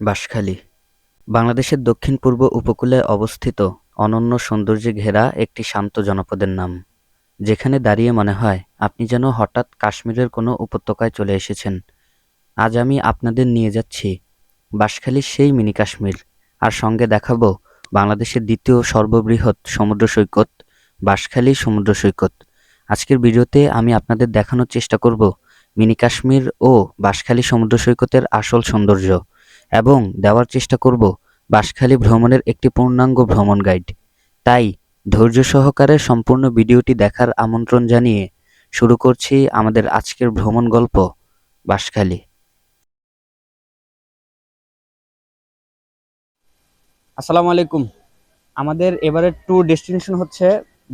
বাঁশখালী বাংলাদেশের দক্ষিণ-পূর্ব উপকূলে অবস্থিত অনন্য সৌন্দর্যে ঘেরা একটি শান্ত জনপদের নাম, যেখানে দাঁড়িয়ে মনে হয় আপনি যেন হঠাৎ কাশ্মীরের কোনো উপত্যকায় চলে এসেছেন। আজ আমি আপনাদের নিয়ে যাচ্ছি বাঁশখালীর সেই মিনি কাশ্মীর, আর সঙ্গে দেখাবো বাংলাদেশের দ্বিতীয় সর্ববৃহৎ সমুদ্র সৈকত বাঁশখালী সমুদ্র সৈকত। আজকের ভিডিওতে আমি আপনাদের দেখানোর চেষ্টা করব মিনি কাশ্মীর ও বাঁশখালী সমুদ্র সৈকতের আসল সৌন্দর্য এবং দেওয়ার চেষ্টা করব বাঁশখালী ভ্রমণের একটি পূর্ণাঙ্গ ভ্রমণ গাইড। তাই ধৈর্য সহকারে সম্পূর্ণ ভিডিওটি দেখার আমন্ত্রণ জানিয়ে শুরু করছি আমাদের আজকের ভ্রমণ গল্প, বাঁশখালী। আসসালামু আলাইকুম আমাদের এবারের ট্যুর ডেস্টিনেশন হচ্ছে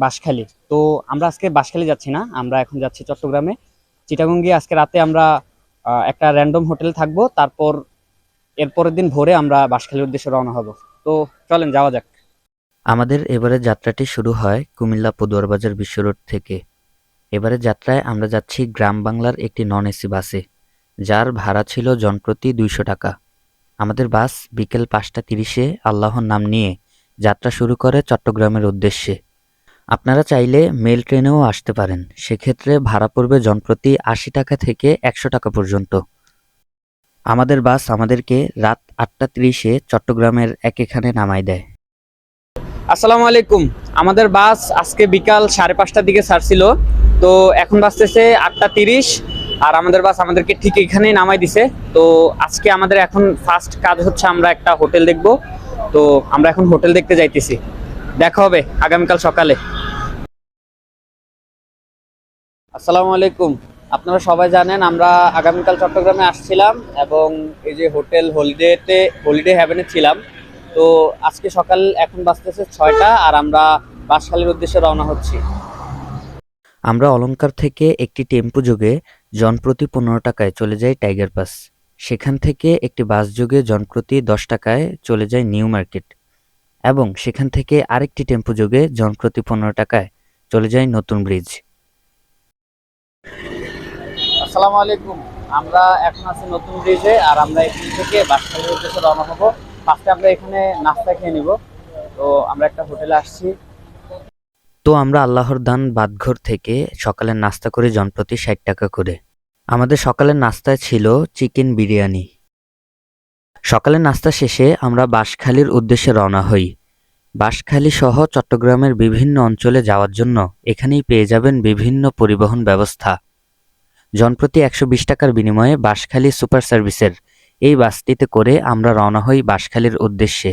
বাঁশখালী তো আমরা আজকে বাঁশখালী যাচ্ছি না, আমরা এখন যাচ্ছি চট্টগ্রামে চিটাগং গিয়ে আজকে রাতে আমরা একটা র্যান্ডম হোটেলে থাকব, তারপর এর পরের দিন ভোরে আমরা বাঁশখালীর উদ্দেশ্যে রওনা হব তো চলেন যাওয়া যাক আমাদের এবারের যাত্রাটি শুরু হয় কুমিল্লা পদুয়ারবাজার বিশ্ব রোড থেকে। এবারের যাত্রায় আমরা যাচ্ছি গ্রাম বাংলার একটি নন এসি বাসে, যার ভাড়া ছিল জনপ্রতি দুইশো টাকা। আমাদের বাস বিকেল পাঁচটা তিরিশে আল্লাহর নাম নিয়ে যাত্রা শুরু করে চট্টগ্রামের উদ্দেশ্যে। আপনারা চাইলে মেল ট্রেনেও আসতে পারেন, সেক্ষেত্রে ভাড়া পড়বে জনপ্রতি আশি টাকা থেকে একশো টাকা পর্যন্ত। আমাদের বাস আমাদেরকে রাত আটটা তিরিশে চট্টগ্রামের একেখানে নামায় দেয়। আসসালামু আলাইকুম। আমাদের বাস আজকে বিকাল সাড়ে পাঁচটার দিকে ছাড়ছিল। তো এখন বাসতেছে আটটা তিরিশ আর আমাদের বাস আমাদেরকে ঠিক এখানেই নামাই দিছে। তো আজকে আমাদের এখন ফার্স্ট কাজ হচ্ছে আমরা একটা হোটেল দেখব। তো আমরা এখন হোটেল দেখতে যাইতেছি। দেখা হবে আগামীকাল সকালে। আসসালামু আলাইকুম। আপনারা সবাই জানেন, আমরা আগামীকাল চট্টগ্রামে আসছিলাম এবং এই যে হোটেল হলিডেতে, হলিডে হ্যাভেনে ছিলাম। তো আজকে সকাল এখন বাজতেছে ছয়টা আর আমরা বাঁশখালীর উদ্দেশ্যে রওনা হচ্ছি। আমরা অলঙ্কার থেকে একটি টেম্পো যোগে জনপ্রতি পনেরো টাকায় চলে যাই টাইগার পাস। সেখান থেকে একটি বাস যোগে জনপ্রতি দশ টাকায় চলে যায় নিউ মার্কেট। এবং সেখান থেকে আরেকটি টেম্পো যোগে জনপ্রতি পনেরো টাকায় চলে যায় নতুন ব্রিজ। আসসালামু আলাইকুম। আমরা এখন আছি নতুন ব্রিজে আর আমরা এখান থেকে বাঁশখালীর উদ্দেশ্যে রওনা হব। ফার্স্টে আমরা এখানে নাস্তা খেয়ে নিব। তো আমরা একটা হোটেলে আসছি। তো আমরা আল্লাহর দান বাদঘর থেকে সকালের নাস্তা করে জনপ্রতি ষাট টাকা করে। আমাদের সকালের নাস্তায় ছিল চিকেন বিরিয়ানি। সকালের নাস্তা শেষে আমরা বাঁশখালীর উদ্দেশ্যে রওনা হই। বাঁশখালী সহ চট্টগ্রামের বিভিন্ন অঞ্চলে যাওয়ার জন্য এখানেই পেয়ে যাবেন বিভিন্ন পরিবহন ব্যবস্থা। জনপ্রতি একশো বিশ টাকার বিনিময়ে বাঁশখালী সুপার সার্ভিসের এই বাসটিতে করে আমরা রওনা হই বাঁশখালীর উদ্দেশ্যে,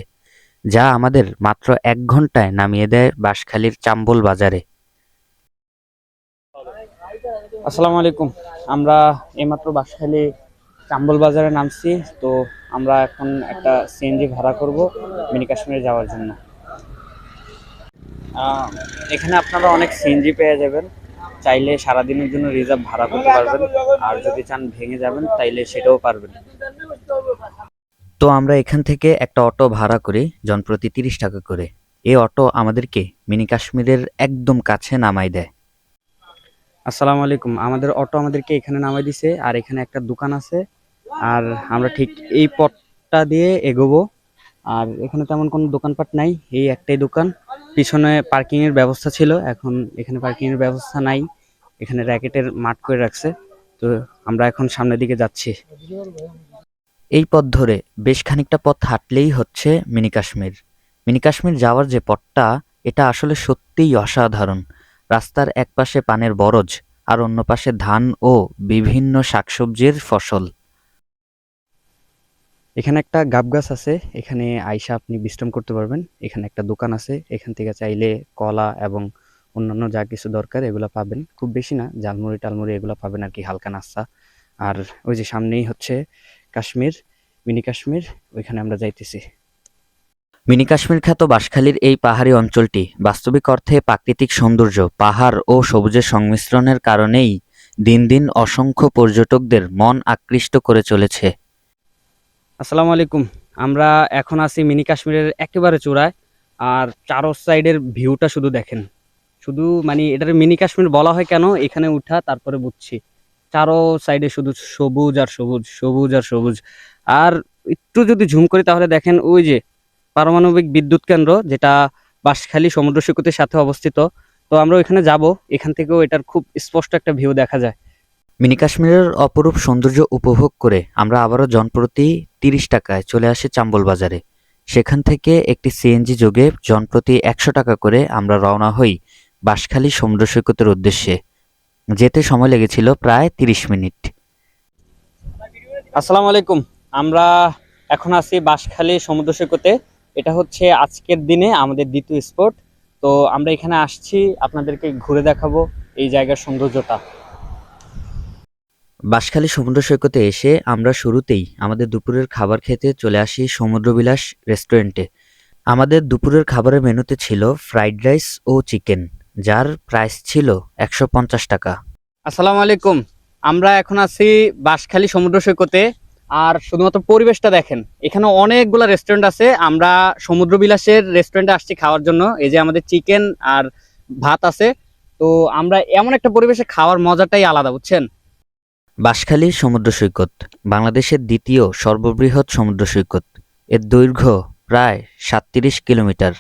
যা আমাদের মাত্র এক ঘন্টায় নামিয়ে দেয় বাঁশখালীর চাম্বল বাজারে। আসসালামু আলাইকুম। আমরা এইমাত্র বাঁশখালী চাম্বল বাজারে নামছি, তো আমরা এখন একটা সিএনজি ভাড়া করব মিনি কাশ্মীরে যাওয়ার জন্য। এখানে আপনারা অনেক সিএনজি পেয়ে যাবেন। চাইলে সারাদিনের জন্য রিজার্ভ ভাড়া করতে পারবেন। আর যদি চান ভেঙে যাবেন তাইলে সেটাও পারবেন। তো আমরা এখান থেকে একটা অটো ভাড়া করি জনপ্রতি তিরিশ টাকা করে। এই অটো আমাদেরকে মিনি কাশ্মীরের একদম কাছে নামাই দেয়। আসসালামু আলাইকুম। আমাদের অটো আমাদেরকে এখানে নামাই দিছে আর এখানে একটা দোকান আছে। আর আমরা ঠিক এই পথটা দিয়ে এগোবো। আর এখানে তেমন কোনো দোকানপাট নাই এই একটাই দোকান। পিছনে পার্কিংয়ের ব্যবস্থা ছিল, এখন এখানে পার্কিংয়ের ব্যবস্থা নাই, এখানে র্যাকেটের মাঠ করে রাখছে, তো আমরা এখন সামনের দিকে যাচ্ছি। এই পথ ধরে বেশ খানিকটা পথ হাঁটলেই হচ্ছে মিনি কাশ্মীর। মিনি কাশ্মীর যাওয়ার যে পথটা, এটা আসলে সত্যিই অসাধারণ। রাস্তার এক পাশে পানের বরজ, আর অন্য পাশে ধান ও বিভিন্ন শাকসবজির ফসল। এখানে একটা গাব গাছ আছে, এখানে আইসা আপনি বিশ্রাম করতে পারবেন। এখানে একটা দোকান আছে, এখান থেকে চাইলে কলা এবং অন্যান্য যা কিছু দরকার এগুলো পাবেন। খুব বেশি না, ঝালমুড়ি টালমুড়ি এগুলো পাবেন আর কি হালকা নাস্তা। আর ওই যে সামনেই হচ্ছে কাশ্মীর, মিনি কাশ্মীর, ওইখানে আমরা যাইতেছি। মিনি কাশ্মীর খ্যাত বাঁশখালীর এই পাহাড়ি অঞ্চলটি বাস্তবিক অর্থে প্রাকৃতিক সৌন্দর্য, পাহাড় ও সবুজের সংমিশ্রণের কারণেই দিন দিন অসংখ্য পর্যটকদের মন আকৃষ্ট করে চলেছে। আসসালামু আলাইকুম। আমরা এখন আছি মিনি কাশ্মীরের একেবারে চূড়ায়, আর চারো সাইডের ভিউটা শুধু দেখেন। শুধু মানে এটার মিনি কাশ্মীর বলা হয় কেন, এখানে উঠা, তারপরে বুঝছি। চারো সাইডে শুধু সবুজ আর সবুজ সবুজ আর সবুজ। আর একটু যদি ঝুম করি তাহলে দেখেন ওই যে পারমাণবিক বিদ্যুৎ কেন্দ্র, যেটা বাঁশখালী সমুদ্র সৈকতের সাথে অবস্থিত। তো আমরা ওইখানে যাব, এখান থেকেও এটার খুব স্পষ্ট একটা ভিউ দেখা যায়। মিনি কাশ্মীরের অপরূপ সৌন্দর্য উপভোগ করে আমরা আবারও জনপ্রতি তিরিশ টাকায় চলে আসি চাম্বল বাজারে। সেখান থেকে একটি সিএনজি যোগে জনপ্রতি একশো টাকা করে আমরা রওনা হই বাঁশখালী সমুদ্র সৈকতের উদ্দেশ্যে। যেতে সময় লেগেছিল প্রায় তিরিশ মিনিট। আসসালামু আলাইকুম। আমরা এখন আছি বাঁশখালী সমুদ্র সৈকতে। এটা হচ্ছে আজকের দিনে আমাদের দ্বিতীয় স্পট তো আমরা এখানে আসছি, আপনাদেরকে ঘুরে দেখাবো এই জায়গার সৌন্দর্যটা। বাঁশখালী সমুদ্র সৈকতে এসে আমরা শুরুতেই আমাদের দুপুরের খাবার খেতে চলে আসি সমুদ্রবিলাস রেস্টুরেন্টে। আমাদের দুপুরের খাবারের মেনুতে ছিল ফ্রাইড রাইস ও চিকেন, যার প্রাইস ছিল একশো পঞ্চাশ টাকা। আসসালামু আলাইকুম। আমরা এখন আছি বাঁশখালী সমুদ্র সৈকতে। আর শুধুমাত্র পরিবেশটা দেখেন, এখানে অনেকগুলো রেস্টুরেন্ট আছে। আমরা সমুদ্র বিলাসের রেস্টুরেন্টে আসছি খাওয়ার জন্য। এই যে আমাদের চিকেন আর ভাত আছে। তো আমরা এমন একটা পরিবেশে খাওয়ার মজাটাই আলাদা, বুঝছেন? বাঁশখালী সমুদ্র সৈকত বাংলাদেশের দ্বিতীয় সর্ববৃহৎ সমুদ্র সৈকত। এর দৈর্ঘ্য প্রায় সাতত্রিশ কিলোমিটার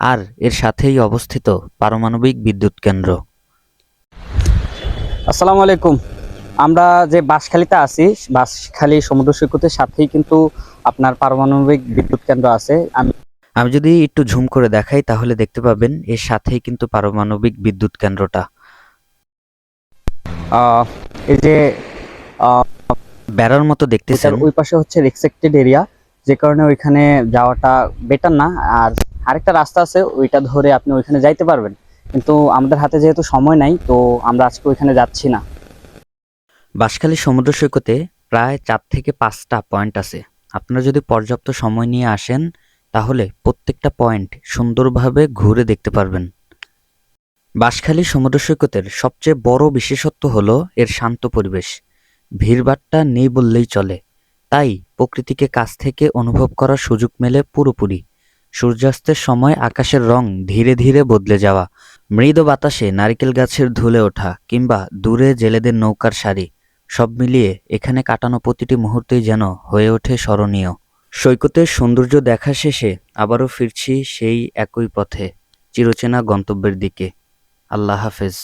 আর এর সাথেই অবস্থিত পারমাণবিক বিদ্যুৎ কেন্দ্র। আসসালামু আলাইকুম। আমরা যে বাঁশখালীতে আছি বাঁশখালী সমুদ্র সৈকতের সাথেই কিন্তু আপনার পারমাণবিক বিদ্যুৎ কেন্দ্র আছে। আমি আমি যদি একটু ঝুম করে দেখাই তাহলে দেখতে পাবেন এর সাথেই কিন্তু পারমাণবিক বিদ্যুৎ কেন্দ্রটা। এই যে বেড়ার মতো দেখতেছেন। ওই পাশে হচ্ছে রেস্ট্রিক্টেড এরিয়া যে কারণে ওইখানে যাওয়াটা বেটার না। আর আরেকটা রাস্তা আছে ওইটা ধরে আপনি ওইখানে যাইতে পারবেন। কিন্তু আমাদের হাতে যেহেতু সময় নাই তো আমরা আজকে ওইখানে যাচ্ছি না। বাঁশখালী সমুদ্র সৈকতে প্রায় চার থেকে পাঁচটা পয়েন্ট আছে। আপনারা যদি পর্যাপ্ত সময় নিয়ে আসেন তাহলে প্রত্যেকটা পয়েন্ট সুন্দরভাবে ঘুরে দেখতে পারবেন। বাঁশখালী সমুদ্র সৈকতের সবচেয়ে বড় বিশেষত্ব হলো এর শান্ত পরিবেশ। ভিড়ভাট্টা নেই বললেই চলে। তাই প্রকৃতিকে কাছ থেকে অনুভব করার সুযোগ মেলে পুরোপুরি। সূর্যাস্তের সময় আকাশের রং ধীরে ধীরে বদলে যাওয়া, মৃদ বাতাসে নারকেল গাছের ধুলে ওঠা কিংবা দূরে জেলেদের নৌকার সারি, সব মিলিয়ে এখানে কাটানো প্রতিটি মুহূর্তেই যেন হয়ে ওঠে স্মরণীয়। সৈকতের সৌন্দর্য দেখা শেষে আবারও ফিরছি সেই একই পথে। চিরচেনা গন্তব্যের দিকে। আল্লাহ হাফেজ।